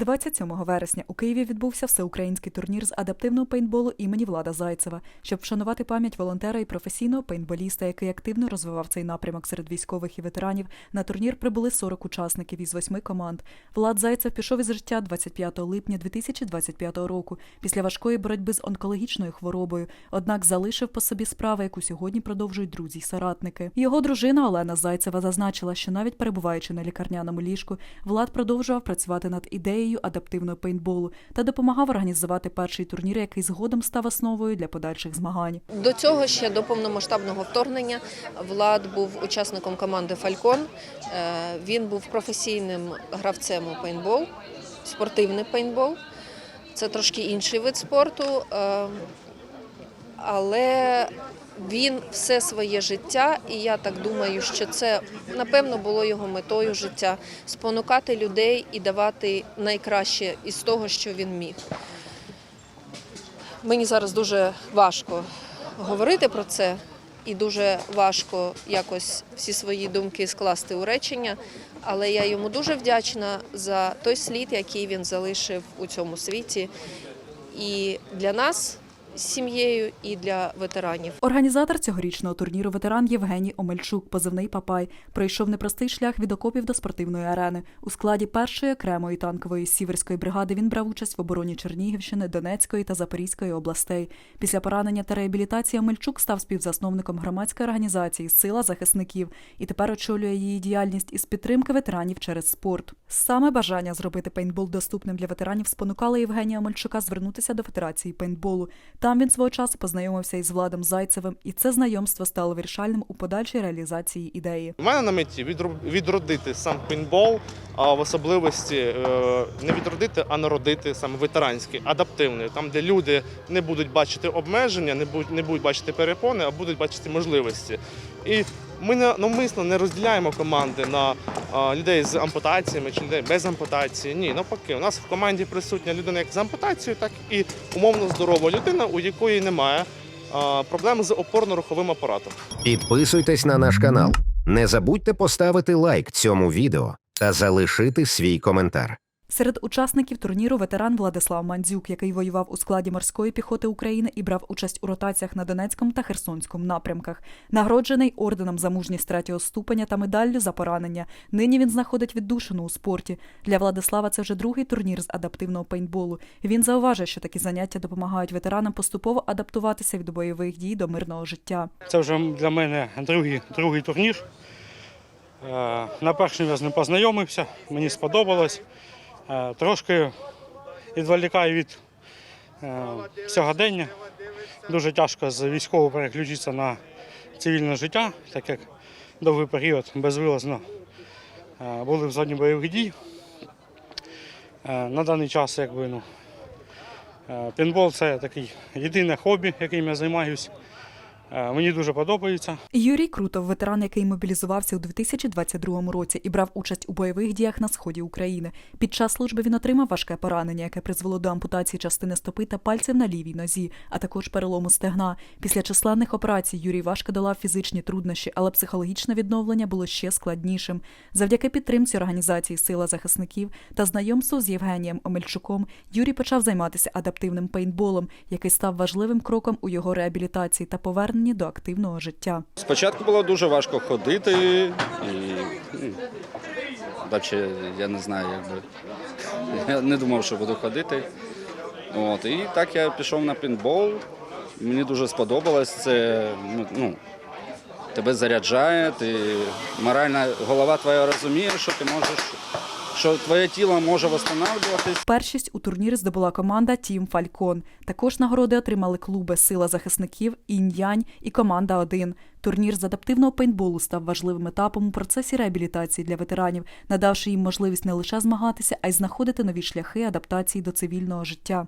27 вересня у Києві відбувся всеукраїнський турнір з адаптивного пейнтболу імені Влада Зайцева, щоб вшанувати пам'ять волонтера і професійного пейнтболіста, який активно розвивав цей напрямок серед військових і ветеранів. На турнір прибули 40 учасників із восьми команд. Влад Зайцев пішов із життя 25 липня 2025 року після важкої боротьби з онкологічною хворобою. Однак залишив по собі справу, яку сьогодні продовжують друзі й соратники. Його дружина Олена Зайцева зазначила, що навіть перебуваючи на лікарняному ліжку, Влад продовжував працювати над ідеєю адаптивного пейнтболу та допомагав організувати перший турнір, який згодом став основою для подальших змагань. До цього ще до повномасштабного вторгнення Влад був учасником команди Фалькон. Е, Він був професійним гравцем у пейнтбол, спортивний пейнтбол. Це трошки інший вид спорту, е, але він все своє життя, і я так думаю, що це напевно було його метою життя спонукати людей і давати найкраще із того, що він міг. Мені зараз дуже важко говорити про це, і дуже важко якось всі свої думки скласти у речення. Але я йому дуже вдячна за той слід, який він залишив у цьому світі. І для нас з сім'єю, і для ветеранів. Організатор цьогорічного турніру ветеран Євгеній Омельчук, позивний Папай, пройшов непростий шлях від окопів до спортивної арени. У складі першої окремої танкової сіверської бригади він брав участь в обороні Чернігівщини, Донецької та Запорізької областей. Після поранення та реабілітації Омельчук став співзасновником громадської організації Сила захисників і тепер очолює її діяльність із підтримки ветеранів через спорт. Саме бажання зробити пейнтбол доступним для ветеранів спонукало Євгенія Омельчука звернутися до Федерації пейнтболу. Там він свого часу познайомився із Владом Зайцевим, і це знайомство стало вирішальним у подальшій реалізації ідеї. У мене на меті відродити сам пейнтбол, а в особливості е, не відродити, а народити саме ветеранський, адаптивний, там, де люди не будуть бачити обмеження, не будуть, не будуть бачити перепони, а будуть бачити можливості. І ми навмисно не розділяємо команди на людей з ампутаціями чи людей без ампутації. Ні, навпаки, у нас в команді присутня людина як з ампутацією, так і умовно здорова людина, у якої немає проблем з опорно-руховим апаратом. Підписуйтесь на наш канал. Не забудьте поставити лайк цьому відео та залишити свій коментар. Серед учасників турніру ветеран Владислав Мандзюк, який воював у складі морської піхоти України і брав участь у ротаціях на Донецькому та Херсонському напрямках, нагороджений орденом за мужність третього ступеня та медаллю за поранення. Нині він знаходить віддушину у спорті. Для Владислава це вже другий турнір з адаптивного пейнтболу. Він зауважує, що такі заняття допомагають ветеранам поступово адаптуватися від бойових дій до мирного життя. Це вже для мене другий, другий турнір. Е, На перший я з ним познайомився, мені сподобалось. Е, Трошки відволікаю від е, сьогодення. Дуже тяжко з військового переключитися на цивільне життя, так як довгий період безвилазно е, були в зоні бойових дій. На даний час якби, ну, пінбол це такий єдине хобі, яким я займаюся. Е, Мені дуже подобається. Юрій Крутов, ветеран, який мобілізувався у 2022 році і брав участь у бойових діях на сході України. Під час служби він отримав важке поранення, яке призвело до ампутації частини стопи та пальців на лівій нозі, а також перелому стегна. Після численних операцій Юрій важко долав фізичні труднощі, але психологічне відновлення було ще складнішим. Завдяки підтримці організації Сила захисників та знайомству з Євгенієм Омельчуком Юрій почав займатися адаптивним пейнтболом, який став важливим кроком у його реабілітації та поверненні до активного життя. Спочатку було дуже важко ходити і ну, я не знаю, якби я не думав, що буду ходити. От, і так я пішов на пінбол. Мені дуже сподобалось. Це ну, ну, тебе заряджає, ти моральна голова твоя розуміє, що ти можеш, що твоє тіло може встановлюватись. Першість у турнірі здобула команда Тім Фалькон. Також нагороди отримали клуби Сила захисників, Інь-Янь і команда 1 Турнір з адаптивного пейнтболу став важливим етапом у процесі реабілітації для ветеранів, надавши їм можливість не лише змагатися, а й знаходити нові шляхи адаптації до цивільного життя.